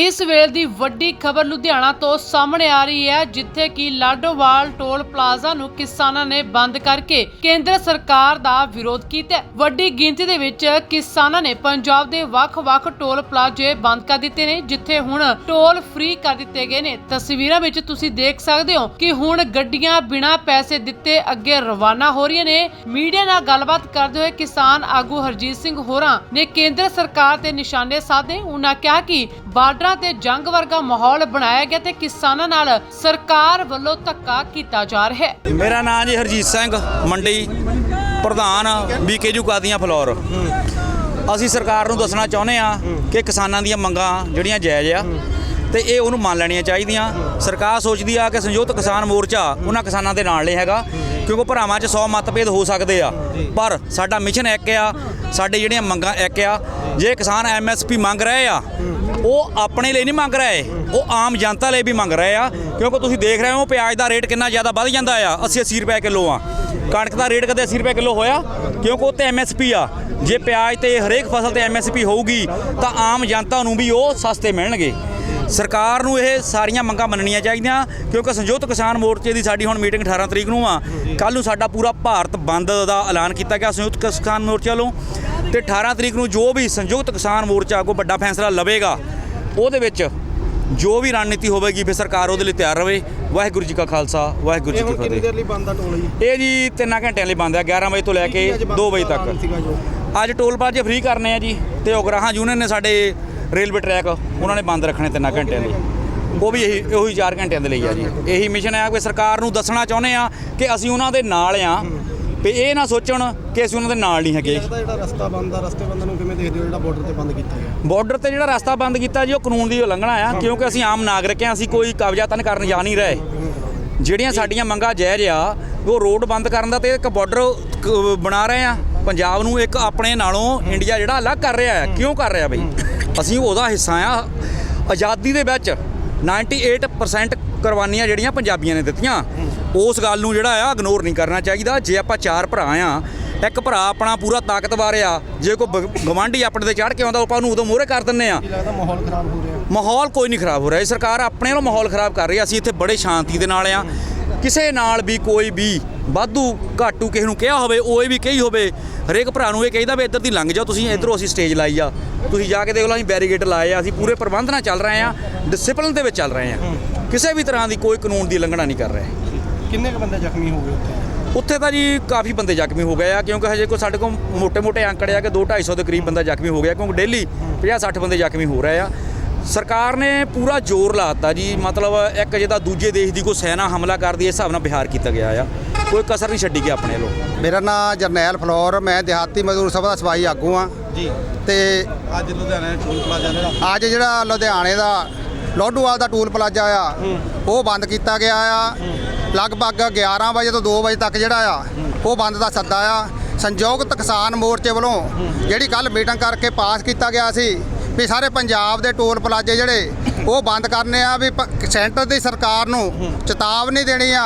ਇਸ ਵੇਲੇ ਦੀ ਵੱਡੀ ਖਬਰ ਲੁਧਿਆਣਾ ਤੋਂ ਸਾਹਮਣੇ ਆ ਰਹੀ ਹੈ, ਜਿੱਥੇ ਕਿ ਲਾਡੋਵਾਲ ਟੋਲ ਪਲਾਜ਼ਾ ਨੂੰ ਕਿਸਾਨਾਂ ਨੇ ਬੰਦ ਕਰਕੇ ਕੇਂਦਰ ਸਰਕਾਰ ਦਾ ਵਿਰੋਧ ਕੀਤਾ ਵੱਡੀ ਗਿਣਤੀ ਦੇ ਵਿੱਚ ਕਿਸਾਨਾਂ ਨੇ ਪੰਜਾਬ ਦੇ ਵੱਖ-ਵੱਖ ਟੋਲ ਪਲਾਜ਼ੇ ਬੰਦ ਕਰ ਦਿੱਤੇ ਨੇ, ਜਿੱਥੇ ਹੁਣ ਟੋਲ ਫ੍ਰੀ ਕਰ ਦਿੱਤੇ ਗਏ ਨੇ। ਤਸਵੀਰਾਂ ਵਿੱਚ ਤੁਸੀਂ ਦੇਖ ਸਕਦੇ ਹੋ ਕਿ ਹੁਣ ਗੱਡੀਆਂ ਬਿਨਾਂ ਪੈਸੇ ਦਿੱਤੇ ਅੱਗੇ ਰਵਾਨਾ ਹੋ ਰਹੀਆਂ ਨੇ। ਮੀਡੀਆ ਨਾਲ ਗੱਲਬਾਤ ਕਰਦੇ ਹੋਏ ਕਿਸਾਨ ਆਗੂ ਹਰਜੀਤ ਸਿੰਘ ਹੋਰਾਂ ਨੇ ਕੇਂਦਰ ਸਰਕਾਰ ਤੇ ਨਿਸ਼ਾਨੇ ਸਾਧੇ। ਉਹਨਾਂ ਕਿਹਾ ਕਿ ਬਾਰਡਰਾਂ ਤੇ ਜੰਗ ਵਰਗਾ ਮਾਹੌਲ ਬਣਾਇਆ ਗਿਆ ਤੇ ਕਿਸਾਨਾਂ ਨਾਲ ਸਰਕਾਰ ਵੱਲੋਂ ਧੱਕਾ ਕੀਤਾ ਜਾ ਰਿਹਾ ਹੈ। ਮੇਰਾ ਨਾਮ ਜੀ ਹਰਜੀਤ ਸਿੰਘ ਮੰਡੀ, ਪ੍ਰਧਾਨ ਬੀਕੇਜੂ ਕਾਦੀਆਂ ਫਲੋਰ। ਅਸੀਂ ਸਰਕਾਰ ਨੂੰ ਦੱਸਣਾ ਚਾਹੁੰਦੇ ਆ ਕਿ ਕਿਸਾਨਾਂ ਦੀਆਂ ਮੰਗਾਂ ਜਿਹੜੀਆਂ ਜਾਇਜ਼ ਆ ਤੇ ਇਹ ਉਹਨੂੰ ਮੰਨ ਲੈਣੀਆਂ ਚਾਹੀਦੀਆਂ। ਸਰਕਾਰ ਸੋਚਦੀ ਆ ਕਿ ਸੰਯੁਕਤ ਕਿਸਾਨ ਮੋਰਚਾ ਉਹਨਾਂ ਕਿਸਾਨਾਂ ਦੇ ਨਾਲ ਨਹੀਂ ਹੈਗਾ, ਕਿਉਂਕਿ ਭਰਾਵਾਂ 'ਚ 100 ਮਤਭੇਦ ਹੋ ਸਕਦੇ ਆ। ਪਰ ਸਾਡਾ ਮਿਸ਼ਨ ਇੱਕ ਆ, ਸਾਡੇ ਜਿਹੜੀਆਂ ਮੰਗਾਂ ਇੱਕ ਆ। ਜੇ ਕਿਸਾਨ ਐਮਐਸਪੀ ਮੰਗ ਰਹੇ ਆ ਉਹ ਆਪਣੇ ਲਈ ਨਹੀਂ ਮੰਗ ਰਹੇ। ਉਹ ਆਮ ਜਨਤਾ ਲਈ ਵੀ ਮੰਗ ਰਹੇ ਆ। ਕਿਉਂਕਿ ਤੁਸੀਂ ਦੇਖ ਰਹੇ ਹੋ, ਪਿਆਜ਼ ਦਾ ਰੇਟ ਕਿੰਨਾ ਜ਼ਿਆਦਾ ਵੱਧ ਜਾਂਦਾ ਆ। 80 80 ਰੁਪਏ ਕਿਲੋ ਆ। ਕਣਕ ਦਾ ਰੇਟ ਕਦੇ 80 ਰੁਪਏ ਕਿਲੋ ਹੋਇਆ? ਕਿਉਂਕਿ ਉਹ ਤੇ ਐਮਐਸਪੀ ਆ। ਜੇ ਪਿਆਜ਼ ਤੇ ਹਰੇਕ ਫਸਲ ਤੇ ਐਮਐਸਪੀ ਹੋਊਗੀ, ਤਾਂ ਆਮ ਜਨਤਾ ਨੂੰ ਵੀ ਉਹ ਸਸਤੇ ਮਿਲਣਗੇ। ਸਰਕਾਰ ਨੂੰ ਇਹ ਸਾਰੀਆਂ ਮੰਗਾਂ ਮੰਨਣੀਆਂ ਚਾਹੀਦੀਆਂ ਕਿਉਂਕਿ ਸੰਯੁਕਤ ਕਿਸਾਨ ਮੋਰਚੇ ਦੀ ਸਾਡੀ ਹੁਣ ਮੀਟਿੰਗ 18 ਤਰੀਕ ਨੂੰ ਆ। ਕੱਲ ਨੂੰ ਸਾਡਾ ਪੂਰਾ ਭਾਰਤ ਬੰਦ ਦਾ ਐਲਾਨ ਕੀਤਾ ਗਿਆ ਸੰਯੁਕਤ ਕਿਸਾਨ ਮੋਰਚੇ ਵੱਲੋਂ। ਤੇ 18 ਤਰੀਕ ਨੂੰ ਜੋ ਵੀ ਸੰਯੁਕਤ ਕਿਸਾਨ ਮੋਰਚਾ ਕੋਈ ਵੱਡਾ ਫੈਸਲਾ ਲਵੇਗਾ ਉਹਦੇ ਵਿੱਚ ਜੋ ਵੀ ਰਣਨੀਤੀ ਹੋਵੇਗੀ ਫਿਰ ਸਰਕਾਰ ਉਹਦੇ ਲਈ ਤਿਆਰ ਰਵੇ। ਵਾਹਿਗੁਰੂ ਜੀ ਕਾ ਖਾਲਸਾ ਵਾਹਿਗੁਰੂ ਜੀ ਕੀ ਫਤਿਹ। ਦੇਰ ਲਈ ਬੰਦ ਆ ਟੋਲ ਜੀ? ਇਹ ਜੀ 3 ਘੰਟਿਆਂ ਲਈ ਬੰਦ ਆ 11 ਵਜੇ ਤੋਂ ਲੈ ਕੇ ਅੱਜ ਬੰਦ 2 ਵਜੇ ਤੱਕ। ਅੱਜ ਟੋਲ ਪਲਾਜ਼ੇ ਫ੍ਰੀ ਕਰਨੇ ਆ ਜੀ ਤੇ ਉਗਰਾਹਾਂ ਯੂਨੀਅਨ ਨੇ ਸਾਡੇ ਰੇਲਵੇ ਟਰੈਕ ਉਹਨਾਂ ਨੇ ਬੰਦ ਰੱਖਣੇ ਤਿੰਨਾਂ ਘੰਟਿਆਂ ਲਈ। ਉਹ ਵੀ ਇਹੀ ਉਹੀ 4 ਘੰਟਿਆਂ ਦੇ ਲਈ ਆ ਜੀ। ਇਹੀ ਮਿਸ਼ਨ ਹੈ ਕਿ ਸਰਕਾਰ ਨੂੰ ਦੱਸਣਾ ਚਾਹੁੰਦੇ ਆ ਕਿ ਅਸੀਂ ਉਹਨਾਂ ਦੇ ਨਾਲ ਆ। ਵੀ ਇਹ ਨਾ ਸੋਚਣ ਕਿ ਅਸੀਂ ਉਹਨਾਂ ਦੇ ਨਾਲ ਨਹੀਂ ਹੈਗੇ। ਲੱਗਦਾ ਜਿਹੜਾ ਰਸਤਾ ਬੰਦ ਆ ਰਸਤੇ ਬੰਦ ਨੂੰ ਕਿਵੇਂ ਦੇਖਦੇ ਹੋ ਜਿਹੜਾ ਬਾਰਡਰ ਤੇ ਬੰਦ ਕੀਤਾ ਗਿਆ? ਬਾਰਡਰ ਤੇ ਜਿਹੜਾ ਰਸਤਾ ਬੰਦ ਕੀਤਾ ਜੀ ਉਹ ਕਾਨੂੰਨ ਦੀ ਉਲੰਘਣਾ ਆ ਕਿਉਂਕਿ ਅਸੀਂ ਆਮ ਨਾਗਰਿਕ ਆ ਅਸੀਂ ਕੋਈ ਕਬਜ਼ਾ ਤਾਂ ਕਰਨ ਜਾ ਨਹੀਂ ਰਹੇ। ਜਿਹੜੀਆਂ ਸਾਡੀਆਂ ਮੰਗਾਂ ਜਾਇਜ਼ ਆ ਉਹ ਰੋਡ ਬੰਦ ਕਰਨ ਦਾ ਤੇ ਇੱਕ ਬਾਰਡਰ ਬਣਾ ਰਹੇ ਆ। ਪੰਜਾਬ ਨੂੰ ਇੱਕ ਆਪਣੇ ਨਾਲੋਂ ਇੰਡੀਆ ਜਿਹੜਾ ਅਲੱਗ ਕਰ ਰਿਹਾ ਹੈ ਕਿਉਂ ਕਰ ਰਿਹਾ ਬਈ? ਅਸੀਂ ਉਹਦਾ ਹਿੱਸਾ ਆ। ਆਜ਼ਾਦੀ ਦੇ ਵਿੱਚ 98% ਕੁਰਬਾਨੀਆਂ ਜਿਹੜੀਆਂ ਪੰਜਾਬੀਆਂ ਨੇ ਦਿੱਤੀਆਂ। ਉਸ ਗੱਲ ਨੂੰ ਜਿਹੜਾ ਆ ਇਗਨੋਰ ਨਹੀਂ ਕਰਨਾ ਚਾਹੀਦਾ। ਜੇ ਆਪਾਂ ਚਾਰ ਭਰਾ ਆ ਇੱਕ ਭਰਾ ਆਪਣਾ ਪੂਰਾ ਤਾਕਤਵਰ ਆ ਜੇ ਕੋਈ ਗਵਾਂਢੀ ਆਪਣੇ ਤੇ ਚੜ੍ਹ ਕੇ ਆਉਂਦਾ ਆਪਾਂ ਉਹਨੂੰ ਉਦੋਂ ਮੋਹਰੇ ਕਰ ਦਿੰਨੇ ਆ। ਲੱਗਦਾ ਮਾਹੌਲ ਖਰਾਬ ਹੋ ਰਿਹਾ? ਮਾਹੌਲ ਕੋਈ ਨਹੀਂ ਖਰਾਬ ਹੋ ਰਿਹਾ। ਇਹ ਸਰਕਾਰ ਆਪਣੇ ਵੱਲੋਂ ਮਾਹੌਲ ਖਰਾਬ ਕਰ ਰਹੀ ਅਸੀਂ ਇੱਥੇ ਬੜੇ ਸ਼ਾਂਤੀ ਦੇ ਨਾਲ ਆ। ਕਿਸੇ ਨਾਲ ਵੀ ਕੋਈ ਵੀ ਵਾਧੂ ਘਾਟੂ ਕਿਸੇ ਨੂੰ ਕਿਹਾ ਹੋਵੇ ਉਹ ਇਹ ਵੀ ਕਹੀ ਹੋਵੇ ਹਰੇਕ ਭਰਾ ਨੂੰ ਇਹ ਕਹਿੰਦਾ ਵੀ ਇੱਧਰ ਦੀ ਲੰਘ ਜਾਓ ਤੁਸੀਂ ਇੱਧਰੋਂ ਅਸੀਂ ਸਟੇਜ ਲਾਈ ਆ। ਤੁਸੀਂ ਜਾ ਕੇ ਦੇਖ ਲਓ ਅਸੀਂ ਬੈਰੀਗੇਟ ਲਾਏ ਆ ਅਸੀਂ ਪੂਰੇ ਪ੍ਰਬੰਧ ਨਾਲ ਚੱਲ ਰਹੇ ਆ ਡਿਸਪਲਿਨ ਦੇ ਵਿੱਚ ਚੱਲ ਰਹੇ ਆ। ਕਿਸੇ ਵੀ ਤਰ੍ਹਾਂ ਦੀ ਕੋਈ ਕਾਨੂੰਨ ਦੀ ਉਲੰਘਣਾ ਨਹੀਂ ਕਰ ਰਹੇ। ਕਿੰਨੇ ਕੁ ਬੰਦੇ ਜ਼ਖਮੀ ਹੋ ਗਏ ਉੱਥੇ? ਉੱਥੇ ਤਾਂ ਜੀ ਕਾਫੀ ਬੰਦੇ ਜ਼ਖਮੀ ਹੋ ਗਏ ਆ ਕਿਉਂਕਿ ਹਜੇ ਕੋ ਸਾਡੇ ਕੋਲ ਮੋٹے-ਮੋٹے ਅੰਕੜੇ ਆ ਕਿ 2-250 ਦੇ ਕਰੀਬ ਬੰਦਾ ਜ਼ਖਮੀ ਹੋ ਗਿਆ ਕਿਉਂਕਿ ਡੇਲੀ 50-60 ਬੰਦੇ ਜ਼ਖਮੀ ਹੋ ਰਹੇ ਆ। ਸਰਕਾਰ ਨੇ ਪੂਰਾ ਜ਼ੋਰ ਲਾਤਾ ਜੀ ਮਤਲਬ ਇੱਕ ਜਿਹਦਾ ਦੂਜੇ ਦੇਸ਼ ਦੀ ਕੋ ਸੈਨਾ ਹਮਲਾ ਕਰਦੀ ਇਸ ਹਿਸਾਬ ਨਾਲ ਬਿਹਾਰ ਕੀਤਾ ਗਿਆ ਆ। ਕੋਈ ਕਸਰ ਨਹੀਂ ਛੱਡੀ ਗਿਆ ਆਪਣੇ ਵੱਲੋਂ? ਮੇਰਾ ਨਾਮ ਜਰਨੈਲ ਫਲੋਰ ਮੈਂ ਦਿਹਾਤੀ ਮਜ਼ਦੂਰ ਸਭਾ ਦਾ ਸਫ਼ਾਈ ਆਗੂ ਆ ਜੀ। ਤੇ ਅੱਜ ਲੁਧਿਆਣਾ ਟੋਲ ਪਲਾਜ਼ਾ ਜਿਹੜਾ। ਅੱਜ ਜਿਹੜਾ ਲੁਧਿਆਣੇ ਦਾ ਲੋਡੂਵਾਲ ਦਾ ਟੂਲ ਪਲਾਜ਼ਾ ਆ ਉਹ ਬੰਦ ਕੀਤਾ ਗਿਆ ਆ। ਲਗਭਗ 11 ਵਜੇ ਤੋਂ 2 ਵਜੇ ਤੱਕ ਜਿਹੜਾ ਆ ਉਹ ਬੰਦ ਦਾ ਸੱਦਾ ਆ। ਸੰਯੁਕਤ ਕਿਸਾਨ ਮੋਰਚੇ ਵੱਲੋਂ ਜਿਹੜੀ ਕੱਲ ਮੀਟਿੰਗ ਕਰਕੇ ਪਾਸ ਕੀਤਾ ਗਿਆ ਸੀ ਵੀ ਸਾਰੇ ਪੰਜਾਬ ਦੇ ਟੋਲ ਪਲਾਜ਼ੇ ਜਿਹੜੇ ਉਹ ਬੰਦ ਕਰਨੇ ਆ ਵੀ ਪ- ਸੈਂਟਰ ਦੀ ਸਰਕਾਰ ਨੂੰ ਚੇਤਾਵਨੀ ਦੇਣੀ ਆ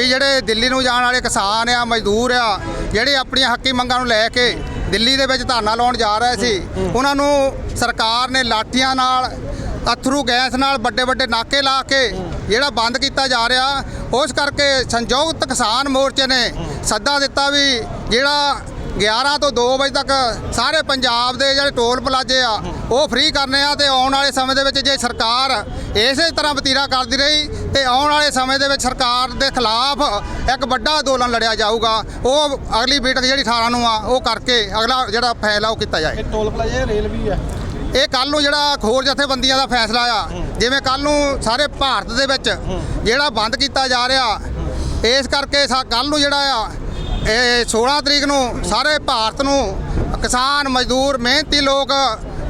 ਵੀ ਜਿਹੜੇ ਦਿੱਲੀ ਨੂੰ ਜਾਣ ਵਾਲੇ ਕਿਸਾਨ ਆ, ਮਜ਼ਦੂਰ ਆ, ਜਿਹੜੇ ਆਪਣੀਆਂ ਹੱਕੀ ਮੰਗਾਂ ਨੂੰ ਲੈ ਕੇ ਦਿੱਲੀ ਦੇ ਵਿੱਚ ਧਰਨਾ ਲਾਉਣ ਜਾ ਰਹੇ ਸੀ, ਉਹਨਾਂ ਨੂੰ ਸਰਕਾਰ ਨੇ ਲਾਠੀਆਂ ਨਾਲ, ਅਥਰੂ ਗੈਸ ਨਾਲ ਵੱਡੇ ਵੱਡੇ ਨਾਕੇ ਲਾ ਕੇ ਜਿਹੜਾ ਬੰਦ ਕੀਤਾ ਜਾ ਰਿਹਾ, ਉਸ ਕਰਕੇ ਸੰਯੁਕਤ ਕਿਸਾਨ ਮੋਰਚੇ ਨੇ ਸੱਦਾ ਦਿੱਤਾ ਵੀ ਜਿਹੜਾ 11 ਤੋਂ 2 ਵਜੇ ਤੱਕ ਸਾਰੇ ਪੰਜਾਬ ਦੇ ਜਿਹੜੇ ਟੋਲ ਪਲਾਜ਼ੇ ਆ, ਉਹ ਫ੍ਰੀ ਕਰਨੇ ਆ ਤੇ ਆਉਣ ਵਾਲੇ ਸਮੇਂ ਦੇ ਵਿੱਚ ਜੇ ਸਰਕਾਰ ਇਸੇ ਤਰ੍ਹਾਂ ਵਤੀਰਾ ਕਰਦੀ ਰਹੀ ਤੇ ਆਉਣ ਵਾਲੇ ਸਮੇਂ ਦੇ ਵਿੱਚ ਸਰਕਾਰ ਦੇ ਖਿਲਾਫ ਇੱਕ ਵੱਡਾ ਅੰਦੋਲਨ ਲੜਿਆ ਜਾਊਗਾ। ਉਹ ਅਗਲੀ ਮੀਟਿੰਗ ਜਿਹੜੀ 18 ਨੂੰ ਆ ਉਹ ਕਰਕੇ ਅਗਲਾ ਜਿਹੜਾ ਫੈਸਲਾ ਉਹ ਕੀਤਾ ਜਾਏ। ਇਹ ਟੋਲ ਪਲਾਜ਼ਾ ਰੇਲ ਵੀ ਆ? ਇਹ ਕੱਲ ਨੂੰ ਜਿਹੜਾ ਖੋਰ ਜਥੇਬੰਦੀਆਂ ਦਾ ਫੈਸਲਾ ਆ ਜਿਵੇਂ ਕੱਲ ਨੂੰ ਸਾਰੇ ਭਾਰਤ ਦੇ ਵਿੱਚ ਜਿਹੜਾ ਬੰਦ ਕੀਤਾ ਜਾ ਰਿਹਾ ਇਸ ਕਰਕੇ ਕੱਲ ਨੂੰ ਜਿਹੜਾ ਆ ਇਹ 16 ਤਰੀਕ ਨੂੰ ਸਾਰੇ ਭਾਰਤ ਨੂੰ ਕਿਸਾਨ ਮਜ਼ਦੂਰ ਮਿਹਨਤੀ ਲੋਕ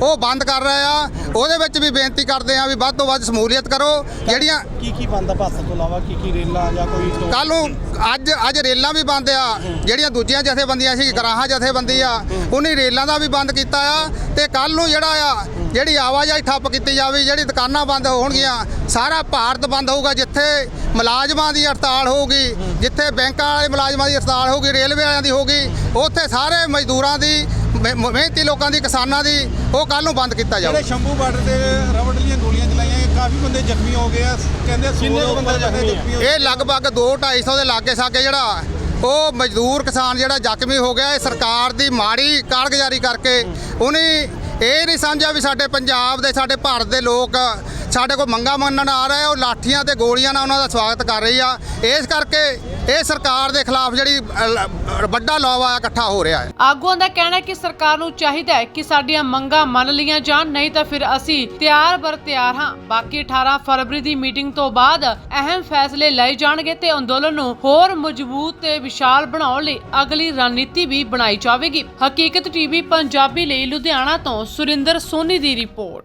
ਉਹ ਬੰਦ ਕਰ ਰਹੇ ਆ। ਉਹਦੇ ਵਿੱਚ ਵੀ ਬੇਨਤੀ ਕਰਦੇ ਆ ਵੀ ਵੱਧ ਤੋਂ ਵੱਧ ਸਮੂਲੀਅਤ ਕਰੋ। ਜਿਹੜੀਆਂ ਕੀ ਕੀ ਬੰਦ ਆ ਤੋਂ ਇਲਾਵਾ? ਕੀ ਕੀ ਰੇਲਾਂ ਜਾਂ ਕੋਈ ਕੱਲ ਨੂੰ ਅੱਜ ਅੱਜ ਰੇਲਾਂ ਵੀ ਬੰਦ ਆ। ਜਿਹੜੀਆਂ ਦੂਜੀਆਂ ਜਥੇਬੰਦੀਆਂ ਸੀ ਗਰਾਹਾਂ ਜਥੇਬੰਦੀ ਆ ਉਹਨੀ ਰੇਲਾਂ ਦਾ ਵੀ ਬੰਦ ਕੀਤਾ ਆ। ਤੇ ਕੱਲ ਨੂੰ ਜਿਹੜਾ ਆ ਜਿਹੜੀ ਆਵਾਜਾਈ ਠੱਪ ਕੀਤੀ ਜਾਵੇ ਜਿਹੜੀ ਦੁਕਾਨਾਂ ਬੰਦ ਹੋਣਗੀਆਂ ਸਾਰਾ ਭਾਰਤ ਬੰਦ ਹੋਊਗਾ ਜਿੱਥੇ ਮੁਲਾਜ਼ਮਾਂ ਦੀ ਹੜਤਾਲ ਹੋਊਗੀ ਜਿੱਥੇ ਬੈਂਕਾਂ ਵਾਲੇ ਮੁਲਾਜ਼ਮਾਂ ਦੀ ਹੜਤਾਲ ਹੋਊਗੀ ਰੇਲਵੇ ਵਾਲਿਆਂ ਦੀ ਹੋਊਗੀ ਉੱਥੇ ਸਾਰੇ ਮਜ਼ਦੂਰਾਂ ਦੀ ਮਿਹ- ਮਿਹਨਤੀ ਲੋਕਾਂ ਦੀ ਕਿਸਾਨਾਂ ਦੀ ਉਹ ਕੱਲ ਨੂੰ ਬੰਦ ਕੀਤਾ ਜਾਊਗਾ ਜਿਹੜੇ ਸ਼ੰਭੂ ਬਾਰਡਰ ਤੇ ਰਬੜ ਦੀਆਂ ਗੋਲੀਆਂ ਕਾਫੀ ਬੰਦੇ ਜ਼ਖਮੀ ਹੋ ਗਏ ਆ। ਕਹਿੰਦੇ 100 ਕਿੰਨੇ ਕੁ ਬੰਦੇ ਜ਼ਖਮੀ ਇਹ ਲਗਭਗ 2 250 ਦੇ ਲਾਗੇ ਸਾਗੇ ਜਿਹੜਾ ਉਹ ਮਜ਼ਦੂਰ ਕਿਸਾਨ ਜਿਹੜਾ ਜ਼ਖਮੀ ਹੋ ਗਿਆ। ਇਹ ਸਰਕਾਰ ਦੀ ਮਾੜੀ ਕਾਰਗੁਜ਼ਾਰੀ ਕਰਕੇ ਉਹਨੇ ਇਹ ਨਹੀਂ ਸਮਝਿਆ ਵੀ ਸਾਡੇ ਪੰਜਾਬ ਦੇ ਸਾਡੇ ਭਾਰਤ ਦੇ ਲੋਕ ਸਾਡੇ ਕੋਲ ਮੰਗਾ ਮੰਨਣ ਆ ਰਹੇ ਆ, ਉਹ ਲਾਠੀਆਂ ਤੇ ਗੋਲੀਆਂ ਨਾਲ ਉਹਨਾਂ ਦਾ ਸਵਾਗਤ ਕਰ ਰਹੀ ਆ। ਇਸ ਕਰਕੇ ਇਹ ਸਰਕਾਰ ਦੇ ਖਿਲਾਫ ਜਿਹੜੀ ਵੱਡਾ ਲਾਵਾ ਇਕੱਠਾ ਹੋ ਰਿਹਾ ਹੈ। ਆਗੂਆਂ ਦਾ ਕਹਿਣਾ ਹੈ ਕਿ ਸਰਕਾਰ ਨੂੰ ਚਾਹੀਦਾ ਹੈ ਕਿ ਸਾਡੀਆਂ ਮੰਗਾਂ ਮੰਨ ਲਈਆਂ ਜਾਣ, ਨਹੀਂ ਤਾਂ ਫਿਰ ਅਸੀਂ ਤਿਆਰ ਬਰ ਤਿਆਰ ਹਾਂ। ਬਾਕੀ 18 ਫਰਵਰੀ ਦੀ ਮੀਟਿੰਗ ਤੋਂ ਬਾਅਦ ਅਹਿਮ ਫੈਸਲੇ ਲਏ ਜਾਣਗੇ ਤੇ ਅੰਦੋਲਨ ਨੂੰ ਹੋਰ ਮਜ਼ਬੂਤ ਤੇ ਵਿਸ਼ਾਲ ਬਣਾਉਣ ਲਈ ਅਗਲੀ ਰਣਨੀਤੀ ਵੀ ਬਣਾਈ ਜਾਵੇਗੀ। ਹਕੀਕਤ ਟੀਵੀ ਪੰਜਾਬੀ ਲਈ ਲੁਧਿਆਣਾ ਤੋਂ ਸੁਰਿੰਦਰ ਸੋਨੀ ਦੀ ਰਿਪੋਰਟ।